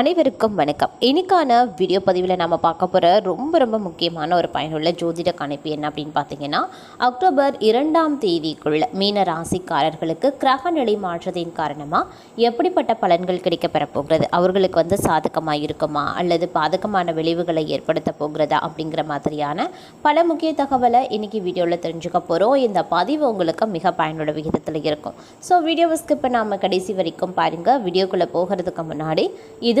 அனைவருக்கும் வணக்கம். இன்றைக்கான வீடியோ பதிவில் நம்ம பார்க்க போகிற ரொம்ப ரொம்ப முக்கியமான ஒரு பயனுள்ள ஜோதிட கணிப்பு என்ன அப்படின்னு பார்த்தீங்கன்னா அக்டோபர் இரண்டாம் தேதிக்குள்ள மீன ராசிக்காரர்களுக்கு கிரக நிலை மாற்றத்தின் காரணமாக எப்படிப்பட்ட பலன்கள் கிடைக்கப்பெற போகிறது? அவர்களுக்கு வந்து சாதகமாக இருக்குமா? அல்லது பாதகமான விளைவுகளை ஏற்படுத்த போகிறதா? அப்படிங்கிற மாதிரியான பல முக்கிய தகவலை இன்னைக்கு வீடியோவில் தெரிஞ்சுக்க போகிறோம் இந்த பதிவு உங்களுக்கு மிக பயனுள்ள விகிதத்தில் இருக்கும். ஸோ வீடியோவை ஸ்கிப் பண்ணாமல் கடைசி வரைக்கும் பாருங்கள் வீடியோக்குள்ளே போகிறதுக்கு முன்னாடி இது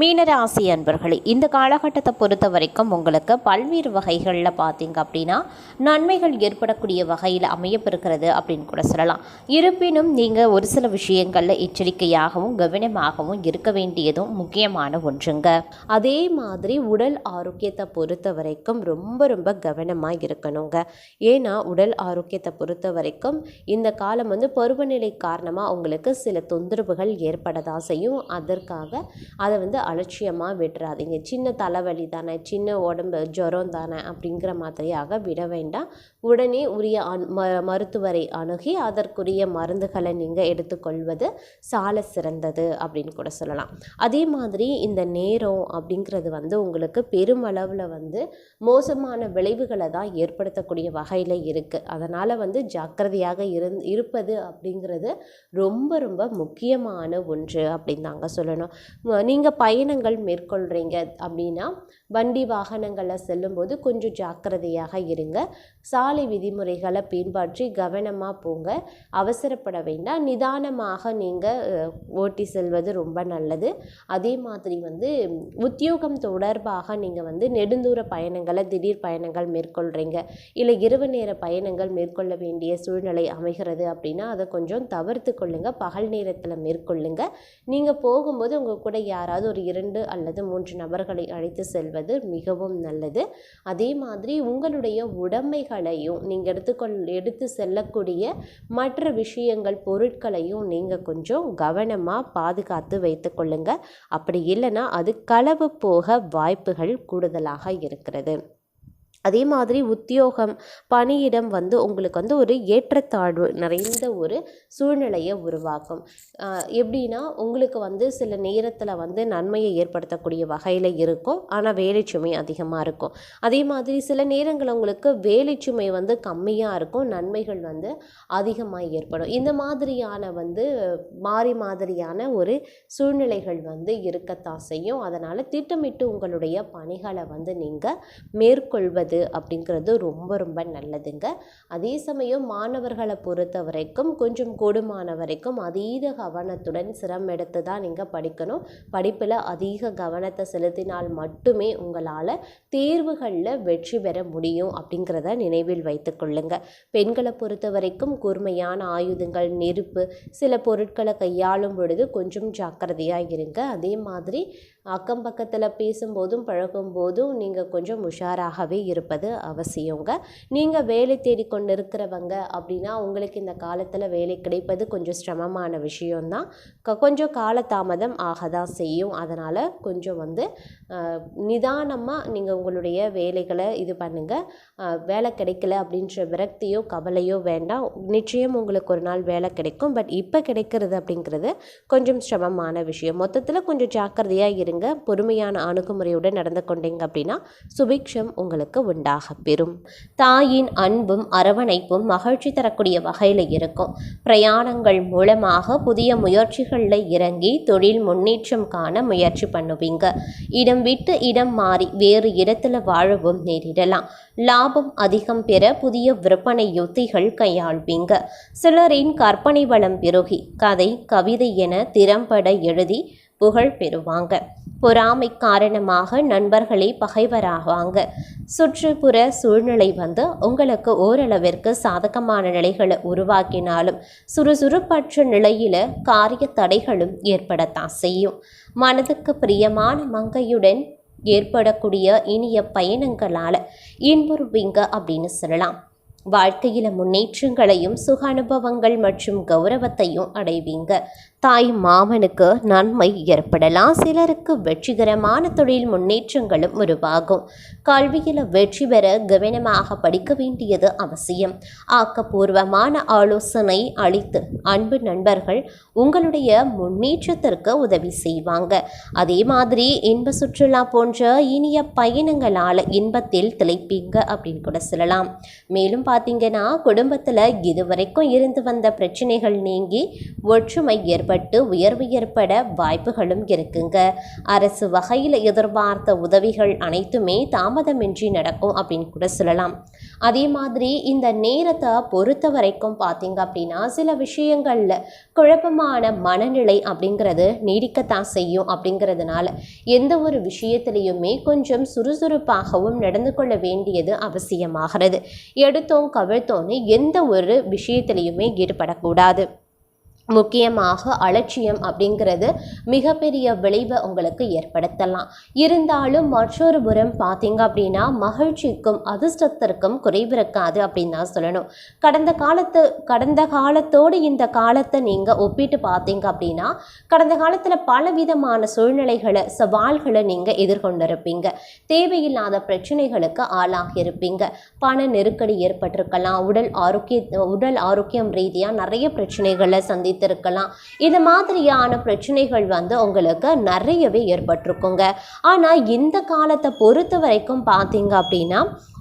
மீனராசி அன்பர்களே இந்த காலகட்டத்தை பொறுத்த வரைக்கும் உங்களுக்கு பல்வேறு வகைகளில் பார்த்தீங்க அப்படின்னா நன்மைகள் ஏற்படக்கூடிய வகையில் அமையப்பெறுகிறது அப்படின்னு கூட சொல்லலாம். இருப்பினும் நீங்கள் ஒரு சில விஷயங்களில் எச்சரிக்கையாகவும் கவனமாகவும் இருக்க வேண்டியதும் முக்கியமான ஒன்றுங்க. அதே மாதிரி உடல் ஆரோக்கியத்தை பொறுத்த வரைக்கும் ரொம்ப ரொம்ப கவனமாக இருக்கணுங்க. ஏன்னா உடல் ஆரோக்கியத்தை பொறுத்த வரைக்கும் இந்த காலம் வந்து பருவநிலை காரணமாக உங்களுக்கு சில தொந்தரவுகள் ஏற்பட தான் செய்யும். அதற்காக அதை வந்து அலட்சியமாக விட்டுறாதீங்க. சின்ன தலைவலி தானே சின்ன உடம்பு ஜுரம் தானே அப்படிங்கிற மாதிரியாக விட வேண்டாம். உடனே உரிய அன் ம மருத்துவரை அணுகி அதற்குரிய மருந்துகளை நீங்கள் எடுத்துக்கொள்வது சால சிறந்தது அப்படின்னு கூட சொல்லலாம். அதே மாதிரி இந்த நேரம் அப்படிங்கிறது வந்து உங்களுக்கு பெருமளவில் வந்து மோசமான விளைவுகளை தான் ஏற்படுத்தக்கூடிய வகையில் இருக்குது அதனால் வந்து ஜாக்கிரதையாக இருந் இருப்பது அப்படிங்கிறது ரொம்ப ரொம்ப முக்கியமான ஒன்று அப்படின்னு தாங்க சொல்லணும். நீங்கள் பயணங்கள் மேற்கொள்கிறீங்க அப்படின்னா வண்டி வாகனங்களில் செல்லும்போது கொஞ்சம் ஜாக்கிரதையாக இருங்க. சாலை விதிமுறைகளை பின்பற்றி கவனமாக போங்க. அவசரப்பட வேண்டாம். நிதானமாக நீங்கள் ஓட்டி செல்வது ரொம்ப நல்லது. அதே மாதிரி வந்து உத்தியோகம் தொடர்பாக நீங்கள் வந்து நெடுந்தூர பயணங்களை திடீர் பயணங்கள் மேற்கொள்கிறீங்க இல்லை இரவு நேர பயணங்கள் மேற்கொள்ள வேண்டிய சூழ்நிலை அமைகிறது அப்படின்னா அதை கொஞ்சம் தவிர்த்து கொள்ளுங்கள் பகல் நேரத்தில் மேற்கொள்ளுங்கள் நீங்கள் போகும்போது உங்கள் கூட யாராவது ஒரு இரண்டு அல்லது மூன்று நபர்களை அழைத்து செல்வது மிகவும் நல்லது. அதே மாதிரி உங்களுடைய உடைமைகளையும் நீங்கள் எடுத்துக்கொள் எடுத்து செல்லக்கூடிய மற்ற விஷயங்கள் பொருட்களையும் நீங்கள் கொஞ்சம் கவனமாக பாதுகாத்து வைத்து கொள்ளுங்கள் அப்படி இல்லைன்னா அது களவு போக வாய்ப்புகள் கூடுதலாக இருக்கிறது. அதே மாதிரி உத்தியோகம் பணியிடம் வந்து உங்களுக்கு வந்து ஒரு ஏற்றத்தாழ்வு நிறைந்த ஒரு சூழ்நிலையை உருவாக்கும். எப்படின்னா உங்களுக்கு வந்து சில நேரத்தில் வந்து நன்மையை ஏற்படுத்தக்கூடிய வகையில் இருக்கும். ஆனால் வேலை சுமை அதிகமாக இருக்கும். அதே மாதிரி சில நேரங்கள் உங்களுக்கு வேலை சுமை வந்து கம்மியாக இருக்கும். நன்மைகள் வந்து அதிகமாக ஏற்படும். இந்த மாதிரியான வந்து மாறி மாதிரியான ஒரு சூழ்நிலைகள் வந்து இருக்கத்தான் செய்யும். அதனால் திட்டமிட்டு உங்களுடைய பணிகளை வந்து நீங்கள் மேற்கொள்வது அப்படிங்கிறது ரொம்ப ரொம்ப நல்லதுங்க. அதே சமயம் மாணவர்களை பொறுத்த வரைக்கும் கொஞ்சம் கூடுமான வரைக்கும் அதீத கவனத்துடன் சிரம் எடுத்து தான் நீங்கள் படிக்கணும். படிப்பில் அதிக கவனத்தை செலுத்தினால் மட்டுமே உங்களால் தேர்வுகளில் வெற்றி பெற முடியும் அப்படிங்கிறத நினைவில் வைத்து கொள்ளுங்க. பெண்களை பொறுத்த வரைக்கும் கூர்மையான ஆயுதங்கள் நெருப்பு சில பொருட்களை கையாளும் பொழுது கொஞ்சம் ஜாக்கிரதையாக இருங்க. அதே மாதிரி அக்கம் பக்கத்தில் பேசும்போதும் பழகும் போதும் நீங்கள் கொஞ்சம் உஷாராகவே இருப்பது அவசியங்க. நீங்கள் வேலை தேடிக்கொண்டு இருக்கிறவங்க அப்படின்னா உங்களுக்கு இந்த காலத்தில் வேலை கிடைப்பது கொஞ்சம் சிரமமான விஷயம்தான். க- கொஞ்சம் காலதாமதம் ஆக தான் செய்யும். அதனால் கொஞ்சம் வந்து நிதானமாக நீங்கள் உங்களுடைய வேலைகளை இது பண்ணுங்கள் வேலை கிடைக்கல அப்படின்ற விரக்தியோ கவலையோ வேண்டாம். நிச்சயம் உங்களுக்கு ஒரு நாள் வேலை கிடைக்கும். பட் இப்போ கிடைக்கிறது அப்படிங்கிறது கொஞ்சம் சிரமமான விஷயம். மொத்தத்தில் கொஞ்சம் ஜாக்கிரதையாக இருங்க. பொறுமையான அணுகுமுறையுடன் நடந்து கொண்டீங்க அப்படின்னா சுபிக்ஷம் உங்களுக்கு உண்டாக பெறும். தாயின் அன்பும் அரவணைப்பும் மகிழ்ச்சி தரக்கூடிய வகையில் இருக்கும். பிரயாணங்கள் மூலமாக புதிய முயற்சிகளில் இறங்கி தொழில் முன்னேற்றம் காண முயற்சி பண்ணுவீங்க. இடம் விட்டு இடம் மாறி வேறு இடத்துல வாழவும் நேரிடலாம். லாபம் அதிகம் பெற புதிய விற்பனை யுத்திகள் கையாள்வீங்க. சிலரின் கற்பனை வளம் பெருகி கதை கவிதை என திறம்பட எழுதி புகழ் பெறுவாங்க. பொறாமை காரணமாக நண்பர்களே பகைவராகுவாங்க சுற்றுப்புற சூழ்நிலை வந்து உங்களுக்கு ஓரளவிற்கு சாதகமான நிலைகளை உருவாக்கினாலும் சுறுசுறுப்பற்ற நிலையில் காரிய தடைகளும் ஏற்படத்தான் செய்யும். மனதுக்கு பிரியமான மங்கையுடன் ஏற்படக்கூடிய இனிய பயணங்களால் இன்புறுவீங்க அப்படின்னு சொல்லலாம். வாழ்க்கையில் முன்னேற்றங்களையும் சுக அனுபவங்கள் மற்றும் கௌரவத்தையும் அடைவீங்க. தாய் மாமனுக்கு நன்மை ஏற்படலாம். சிலருக்கு வெற்றிகரமான தொழில் முன்னேற்றங்களும் உருவாகும். கல்வியில் வெற்றி பெற கவனமாக படிக்க வேண்டியது அவசியம். ஆக்கப்பூர்வமான ஆலோசனை அளித்து அன்பு நண்பர்கள் உங்களுடைய முன்னேற்றத்திற்கு உதவி செய்வாங்க. அதே மாதிரி இன்ப சுற்றுலா போன்ற இனிய பயணங்களால் இன்பத்தில் திளைப்பீங்க அப்படின்னு கூட சொல்லலாம். மேலும் பார்த்தீங்கன்னா குடும்பத்தில் இதுவரைக்கும் இருந்து வந்த பிரச்சனைகள் நீங்கி ஒற்றுமை ஏற்பட்டு உயர்வு ஏற்பட வாய்ப்புகளும் இருக்குங்க. அரசு வகையில் எதிர்பார்த்த உதவிகள் அனைத்துமே தாமதமின்றி நடக்கும் அப்படின்னு கூட சொல்லலாம். அதே மாதிரி இந்த நேரத்தை பொறுத்த வரைக்கும் பார்த்தீங்க அப்படின்னா சில விஷயங்களில் குழப்பமான மனநிலை அப்படிங்கிறது நீடிக்கத்தான் செய்யும் அப்படிங்கிறதுனால எந்த ஒரு விஷயத்திலையுமே கொஞ்சம் சுறுசுறுப்பாகவும் நடந்து கொள்ள வேண்டியது அவசியமாகிறது. எடுத்தோம் கவிழ்த்தோன்னு எந்த ஒரு விஷயத்திலையுமே ஈடுபடக்கூடாது. முக்கியமாக அலட்சியம் அப்படிங்கிறது மிகப்பெரிய விளைவை உங்களுக்கு ஏற்படுத்தலாம். இருந்தாலும் மற்றொரு புறம் பார்த்தீங்க அப்படின்னா மகிழ்ச்சிக்கும் அதிர்ஷ்டத்திற்கும் குறைவு இருக்காது அப்படின்னு தான் சொல்லணும். கடந்த காலத்து கடந்த காலத்தோடு இந்த காலத்தை நீங்கள் ஒப்பிட்டு பார்த்தீங்க அப்படின்னா கடந்த காலத்தில் பலவிதமான சூழ்நிலைகளை சவால்களை நீங்கள் எதிர்கொண்டிருப்பீங்க. தேவையில்லாத பிரச்சனைகளுக்கு ஆளாகி இருப்பீங்க. பண நெருக்கடி ஏற்பட்டிருக்கலாம். உடல் ஆரோக்கிய உடல் ஆரோக்கியம் ரீதியாக நிறைய பிரச்சனைகளை சந்தி வைத்திருக்கலாம். இது மாதிரியான பிரச்சனைகள் வந்து உங்களுக்கு நிறையவே ஏற்பட்டிருக்குங்க. ஆனால் இந்த காலத்தை பொறுத்த வரைக்கும் பார்த்தீங்க அப்படின்னா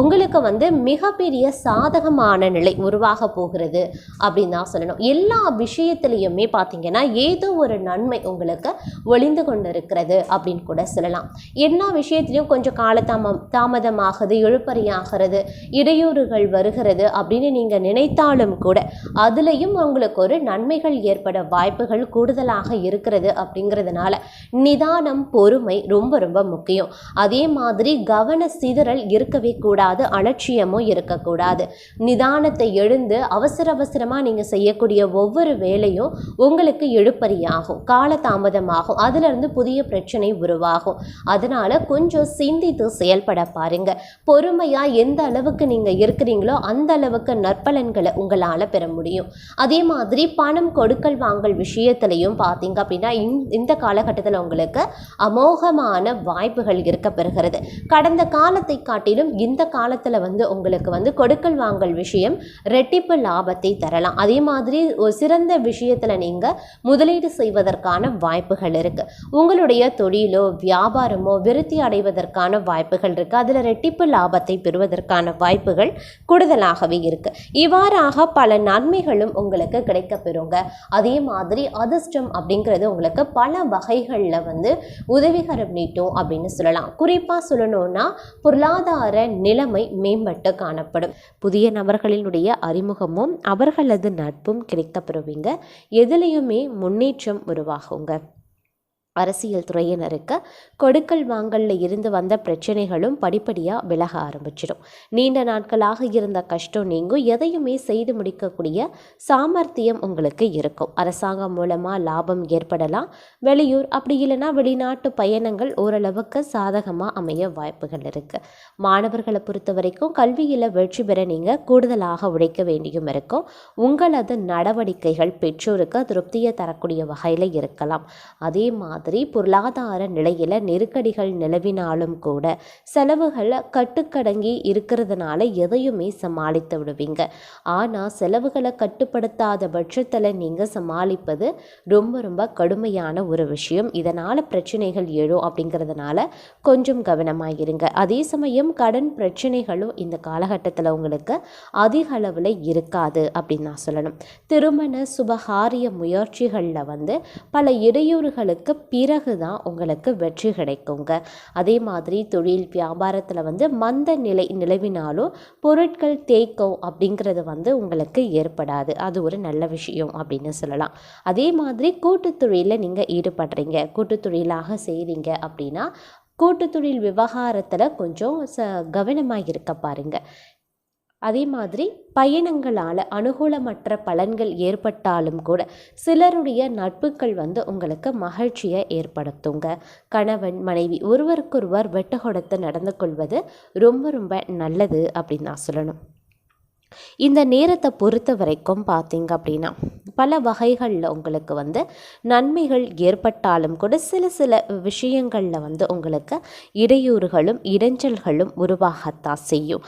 உங்களுக்கு வந்து மிகப்பெரிய சாதகமான நிலை உருவாக போகிறது அப்படின்னு தான் சொல்லணும். எல்லா விஷயத்துலையுமே பார்த்தீங்கன்னா ஏதோ ஒரு நன்மை உங்களுக்கு ஒளிந்து கொண்டு இருக்கிறது அப்படின்னு கூட சொல்லலாம். எல்லா விஷயத்துலையும் கொஞ்சம் காலதாமம் தாமதமாகுது இழுப்பறியாகிறது இடையூறுகள் வருகிறது அப்படின்னு நீங்கள் நினைத்தாலும் கூட அதுலேயும் உங்களுக்கு ஒரு நன்மைகள் ஏற்பட வாய்ப்புகள் கூடுதலாக இருக்கிறது அப்படிங்கிறதுனால நிதானம் பொறுமை ரொம்ப ரொம்ப முக்கியம். அதே மாதிரி கவன சிதறல் இருக்கவே கூடாது அலட்சியமும் இருக்கக்கூடாது. நிதானத்தை எழுந்து அவசர அவசரமாக நீங்கள் செய்யக்கூடிய ஒவ்வொரு வேலையும் உங்களுக்கு எழுப்பறியாகும் காலதாமதமாகும். அதிலிருந்து புதிய பிரச்சனை உருவாகும். அதனால் கொஞ்சம் சிந்தித்து செயல்பட பாருங்க. பொறுமையாக எந்த அளவுக்கு நீங்கள் இருக்கிறீங்களோ அந்த அளவுக்கு நற்பலன்களை உங்களால் பெற முடியும். அதே மாதிரி பணம் கொடுக்கல் வாங்கல் விஷயத்திலையும் பார்த்தீங்க அப்படின்னா இந்த- இந்த காலகட்டத்தில் உங்களுக்கு அமோகமான வாய்ப்புகள் இருக்க பெறுகிறது கடந்த காலத்தை காட்டிலும் இந்த காலத்தில் வந்து உங்களுக்கு வந்து கொடுக்கல் வாங்கல் விஷயம் ரெட்டிப்பு லாபத்தை தரலாம். அதே மாதிரி ஒரு சிறந்த விஷயத்தில் நீங்கள் முதலீடு செய்வதற்கான வாய்ப்புகள் இருக்குது உங்களுடைய தொழிலோ வியாபாரமோ விருத்தி அடைவதற்கான வாய்ப்புகள் இருக்குது அதில் ரெட்டிப்பு லாபத்தை பெறுவதற்கான வாய்ப்புகள் கூடுதலாகவே இருக்குது இவ்வாறாக பல நன்மைகளும் உங்களுக்கு கிடைக்க பெறுங்க அதே மாதிரி அதிர்ஷ்டம் அப்படிங்கிறது உங்களுக்கு பல வகைகளில் வந்து உதவிகரம் நீட்டும் அப்படின்னு சொல்லலாம். குறிப்பாக சொல்லணும்னா பொருளாதார நிலைமை மேம்பட்டு காணப்படும். புதிய நபர்களினுடைய அறிமுகமும் அவர்களது நட்பும் கிடைக்கப்பெறுவீங்க எதுலேயுமே முன்னேற்றம் உருவாகுங்க. அரசியல் துறையினருக்கு கொடுக்கல் வாங்கலில் இருந்து வந்த பிரச்சனைகளும் படிப்படியாக விலக ஆரம்பிச்சிடும். நீண்ட நாட்களாக இருந்த கஷ்டம் நீங்கும். எதையுமே செய்து முடிக்கக்கூடிய சாமர்த்தியம் உங்களுக்கு இருக்கும். அரசாங்கம் மூலமாக லாபம் ஏற்படலாம். வெளியூர் அப்படி இல்லைன்னா வெளிநாட்டு பயணங்கள் ஓரளவுக்கு சாதகமாக அமைய வாய்ப்புகள் இருக்குது மாணவர்களை பொறுத்த வரைக்கும் கல்வியில் வெற்றி பெற நீங்கள் கூடுதலாக உழைக்க வேண்டியும் இருக்கும். உங்களது நடவடிக்கைகள் பெற்றோருக்கு திருப்தியை தரக்கூடிய வகையில் இருக்கலாம். அதே மாதிரி பொருளாதார நிலையில் நெருக்கடிகள் நிலவினாலும் கூட செலவுகள் கட்டுக்கடங்கி இருக்கிறதுனால எதையுமே சமாளித்து விடுவீங்க. ஆனால் செலவுகளை கட்டுப்படுத்தாத பட்சத்தில் நீங்கள் சமாளிப்பது ரொம்ப ரொம்ப கடுமையான ஒரு விஷயம். இதனால் பிரச்சனைகள் எழும் அப்படிங்கிறதுனால கொஞ்சம் கவனமாக இருங்க அதே சமயம் கடன் பிரச்சனைகளும் இந்த காலகட்டத்தில் உங்களுக்கு அதிக அளவில் இருக்காது அப்படின்னு நான் சொல்லணும். திருமண சுபகாரிய முயற்சிகளில் வந்து பல இடையூறுகளுக்கு பிறகு தான் உங்களுக்கு வெற்றி கிடைக்குங்க. அதே மாதிரி தொழில் வியாபாரத்தில் வந்து மந்த நிலை நிலவினாலும் பொருட்கள் தேய்க்கும் அப்படிங்கிறது வந்து உங்களுக்கு ஏற்படாது. அது ஒரு நல்ல விஷயம் அப்படின்னு சொல்லலாம். அதே மாதிரி கூட்டுத் தொழிலில் நீங்கள் ஈடுபடுறீங்க. கூட்டு தொழிலாக செய்கிறீங்க அப்படின்னா கூட்டு தொழில் விவகாரத்தில் கொஞ்சம் ச கவனமாக இருக்க பாருங்கள் அதே மாதிரி பயணங்களால் அனுகூலமற்ற பலன்கள் ஏற்பட்டாலும் கூட சிலருடைய நட்புகள் வந்து உங்களுக்கு மகிழ்ச்சியை ஏற்படுத்துங்க. கணவன் மனைவி ஒருவருக்கொருவர் வெட்டு கொடுத்து நடந்து கொள்வது ரொம்ப ரொம்ப நல்லது அப்படின்னு நான் சொல்லணும். இந்த நேரத்தை பொறுத்த வரைக்கும் பார்த்தீங்க அப்படின்னா பல வகைகளில் உங்களுக்கு வந்து நன்மைகள் ஏற்பட்டாலும் கூட சில சில விஷயங்களில் வந்து உங்களுக்கு இடையூறுகளும் இடைஞ்சல்களும் உருவாகத்தான் செய்யும்.